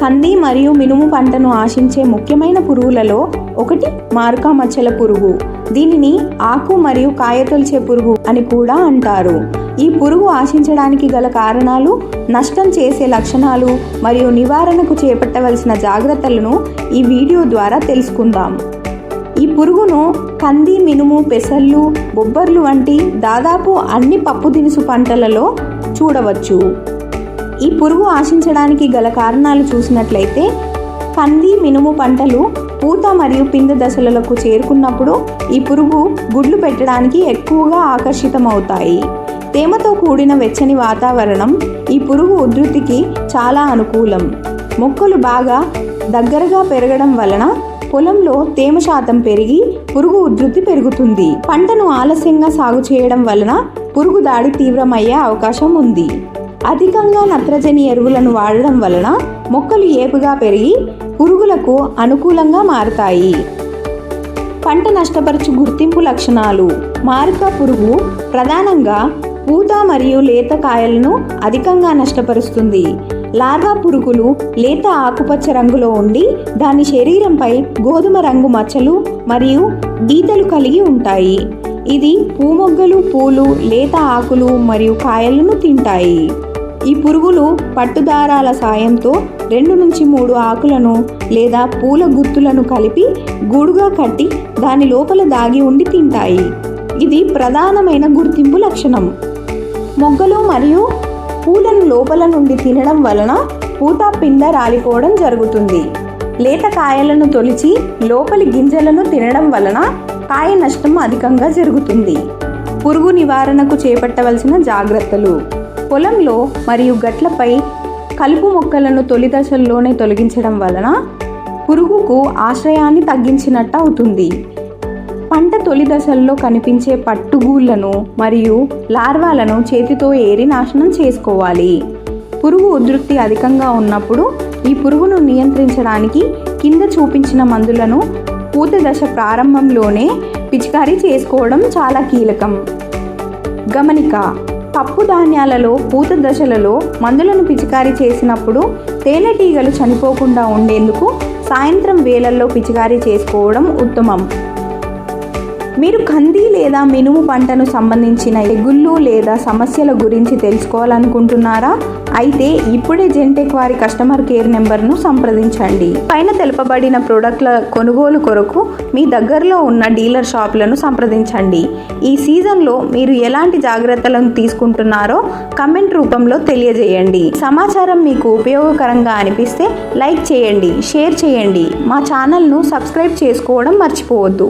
కంది మరియు మినుము పంటను ఆశించే ముఖ్యమైన పురుగులలో ఒకటి మారుకా మచ్చల పురుగు. దీనిని ఆకు మరియు కాయతొలిచే పురుగు అని కూడా అంటారు. ఈ పురుగు ఆశించడానికి గల కారణాలు నష్టం చేసే లక్షణాలు మరియు నివారణకు చేపట్టవలసిన జాగ్రత్తలను ఈ వీడియో ద్వారా తెలుసుకుందాం. ఈ పురుగును కంది మినుము పెసళ్ళు బొబ్బర్లు వంటి దాదాపు అన్ని పప్పు దినుసు పంటలలో చూడవచ్చు. ఈ పురుగు ఆశించడానికి గల కారణాలు చూసినట్లయితే కంది మినుము పంటలు పూత మరియు పిందె దశలకు చేరుకున్నప్పుడు ఈ పురుగు గుడ్లు పెట్టడానికి ఎక్కువగా ఆకర్షితమవుతాయి. తేమతో కూడిన వెచ్చని వాతావరణం ఈ పురుగు ఉధృతికి చాలా అనుకూలం. మొక్కలు బాగా దగ్గరగా పెరగడం వలన పొలంలో తేమ శాతం పెరిగి పురుగు ఉధృతి పెరుగుతుంది. పంటను ఆలస్యంగా సాగు చేయడం వలన పురుగు దాడి తీవ్రమయ్యే అవకాశం ఉంది. అధికంగా నత్రజని ఎరువులను వాడడం వలన మొక్కలు ఏపుగా పెరిగి పురుగులకు అనుకూలంగా మారుతాయి. పంట నష్టపరచు గుర్తింపు లక్షణాలు. మారుక పురుగు ప్రధానంగా పూత మరియు లేత కాయలను అధికంగా నష్టపరుస్తుంది. లార్వా పురుగులు లేత ఆకుపచ్చ రంగులో ఉండి దాని శరీరంపై గోధుమ రంగు మచ్చలు మరియు గీతలు కలిగి ఉంటాయి. ఇది పూమొగ్గలు పూలు లేత ఆకులు మరియు కాయలను తింటాయి. ఈ పురుగులు పట్టుదారాల సాయంతో రెండు నుంచి మూడు ఆకులను లేదా పూల గుత్తులను కలిపి గూడుగా కట్టి దాని లోపల దాగి ఉండి తింటాయి. ఇది ప్రధానమైన గుర్తింపు లక్షణం. మొగ్గలు మరియు పూలను లోపల నుండి తినడం వలన పూత పిండ రాలిపోవడం జరుగుతుంది. లేత కాయలను తొలిచి లోపలి గింజలను తినడం వలన కాయ నష్టం అధికంగా జరుగుతుంది. పురుగు నివారణకు చేపట్టవలసిన జాగ్రత్తలు. పొలంలో మరియు గట్లపై కలుపు మొక్కలను తొలి దశల్లోనే తొలగించడం వలన పురుగుకు ఆశ్రయాన్ని తగ్గించినట్టు అవుతుంది. పంట తొలి దశల్లో కనిపించే పట్టుగూళ్ళను మరియు లార్వాలను చేతితో ఏరి నాశనం చేసుకోవాలి. పురుగు ఉధృతి అధికంగా ఉన్నప్పుడు ఈ పురుగును నియంత్రించడానికి కింద చూపించిన మందులను పూత దశ ప్రారంభంలోనే పిచికారీ చేసుకోవడం చాలా కీలకం. గమనిక పప్పు ధాన్యాలలో పూత దశలలో మందులను పిచికారీ చేసినప్పుడు తేనెటీగలు చనిపోకుండా ఉండేందుకు సాయంత్రం వేళల్లో పిచికారీ చేసుకోవడం ఉత్తమం. మీరు కంది లేదా మినుము పంటను సంబంధించిన తెగుళ్ళు లేదా సమస్యల గురించి తెలుసుకోవాలనుకుంటున్నారా? అయితే ఇప్పుడే జెంటెక్ వారి కస్టమర్ కేర్ నెంబర్ను సంప్రదించండి. పైన తెలుపబడిన ప్రోడక్ట్ల కొనుగోలు కొరకు మీ దగ్గరలో ఉన్న డీలర్ షాపులను సంప్రదించండి. ఈ సీజన్లో మీరు ఎలాంటి జాగ్రత్తలను తీసుకుంటున్నారో కమెంట్ రూపంలో తెలియజేయండి. సమాచారం మీకు ఉపయోగకరంగా అనిపిస్తే లైక్ చేయండి షేర్ చేయండి. మా ఛానల్ను సబ్స్క్రైబ్ చేసుకోవడం మర్చిపోవద్దు.